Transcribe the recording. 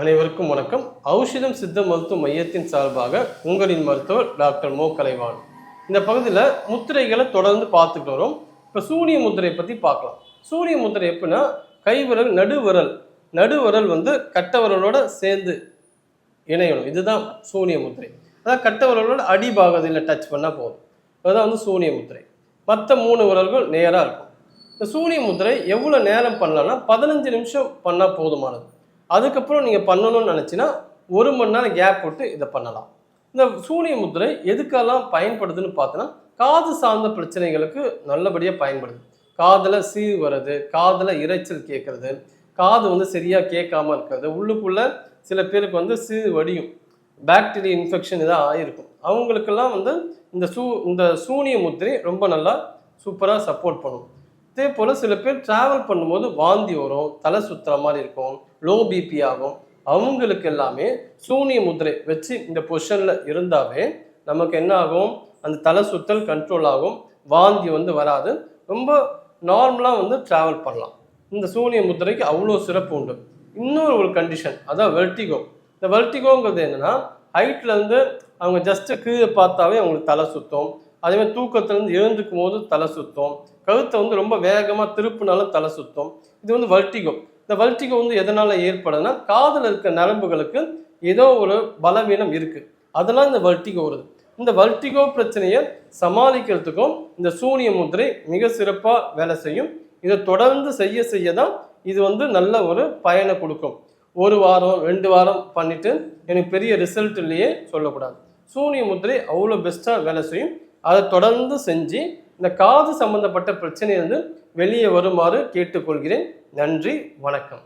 அனைவருக்கும் வணக்கம். ஔஷதம் சித்த மருத்துவ மையத்தின் சார்பாக உங்களின் மருத்துவர் டாக்டர் மோ. கலைவான் இந்த பகுதியில் முத்திரைகளை தொடர்ந்து பார்த்துட்டு வரோம். இப்போ சூரிய முத்திரையை பற்றி பார்க்கலாம். சூரிய முத்திரை எப்படின்னா கைவிரல் நடுவிரல் நடுவிரல் வந்து கட்டவரலோட சேர்ந்து இணையணும். இதுதான் சூரிய முத்திரை. அதான் கட்டவரலோட அடிபாகத்தில் டச் பண்ணால் போதும். அதுதான் வந்து சூரிய முத்திரை. மற்ற மூணு விரல்கள் நேராக இருக்கும். இந்த சூரிய முத்திரை எவ்வளோ நேரம் பண்ணலான்னா பதினஞ்சு நிமிஷம் பண்ணால் போதுமானது. அதுக்கப்புறம் நீங்கள் பண்ணணும்னு நினச்சின்னா ஒரு மணி நேரம் கேப் விட்டு இதை பண்ணலாம். இந்த சூனிய முத்திரை எதுக்கெல்லாம் பயன்படுதுன்னு பார்த்தோன்னா காது சார்ந்த பிரச்சனைகளுக்கு நல்லபடியாக பயன்படுது. காதில் சீர் வர்றது காதில் இரைச்சல் கேட்குறது காது வந்து சரியாக கேட்காம இருக்கிறது உள்ளுக்குள்ளே சில பேருக்கு வந்து சீர் வடியும் பாக்டீரியா இன்ஃபெக்ஷன் இதாக ஆகிருக்கும் அவங்களுக்கெல்லாம் வந்து இந்த சூ இந்த சூனிய முத்திரை ரொம்ப நல்லா சூப்பராக சப்போர்ட் பண்ணும். இதே போல் சில பேர் ட்ராவல் பண்ணும்போது வாந்தி வரும் தலை சுற்றுற மாதிரி இருக்கும் லோ பிபி ஆகும். அவங்களுக்கு எல்லாமே சூனிய முத்திரை வச்சு இந்த பொசிஷனில் இருந்தாவே நமக்கு என்ன ஆகும்? அந்த தலை சுத்தல் கண்ட்ரோல் ஆகும். வாந்தி வந்து வராது. ரொம்ப நார்மலாக வந்து ட்ராவல் பண்ணலாம். இந்த சூனிய முத்திரைக்கு அவ்வளோ சிறப்பு உண்டு. இன்னொரு ஒரு கண்டிஷன் அதான் வெர்டிகோ இந்த வெர்டிகோங்கிறது என்னென்னா ஹைட்லேருந்து அவங்க ஜஸ்ட்டு கீழே பார்த்தாவே அவங்களுக்கு தலை சுத்தம். அதேமாதிரி தூக்கத்துலேருந்து எழுந்துக்கும் போது தலை சுத்தம். கழுத்தை வந்து ரொம்ப வேகமாக திருப்பினாலும் தலை சுத்தம். இது வந்து வல்ட்டிகோ இந்த வல்ட்டிகோ வந்து எதனால் ஏற்படுதுன்னா காதில் இருக்க நரம்புகளுக்கு ஏதோ ஒரு பலவீனம் இருக்குது அதெல்லாம் இந்த வல்ட்டிகோ வருது இந்த வல்ட்டிகோ பிரச்சனையை சமாளிக்கிறதுக்கும் இந்த சூனிய முதிரை மிக சிறப்பாக வேலை செய்யும். இதை தொடர்ந்து செய்ய செய்ய தான் இது வந்து நல்ல ஒரு பயனை கொடுக்கும். ஒரு வாரம் ரெண்டு வாரம் பண்ணிவிட்டு எனக்கு பெரிய ரிசல்ட் இல்லையே சொல்லக்கூடாது. சூனிய முத்திரை அவ்வளோ பெஸ்ட்டாக வேலை செய்யும். அதை தொடர்ந்து செஞ்சு இந்த காது சம்பந்தப்பட்ட பிரச்சனையிலிருந்து வெளியே வருமாறு கேட்டுக்கொள்கிறேன். நன்றி வணக்கம்.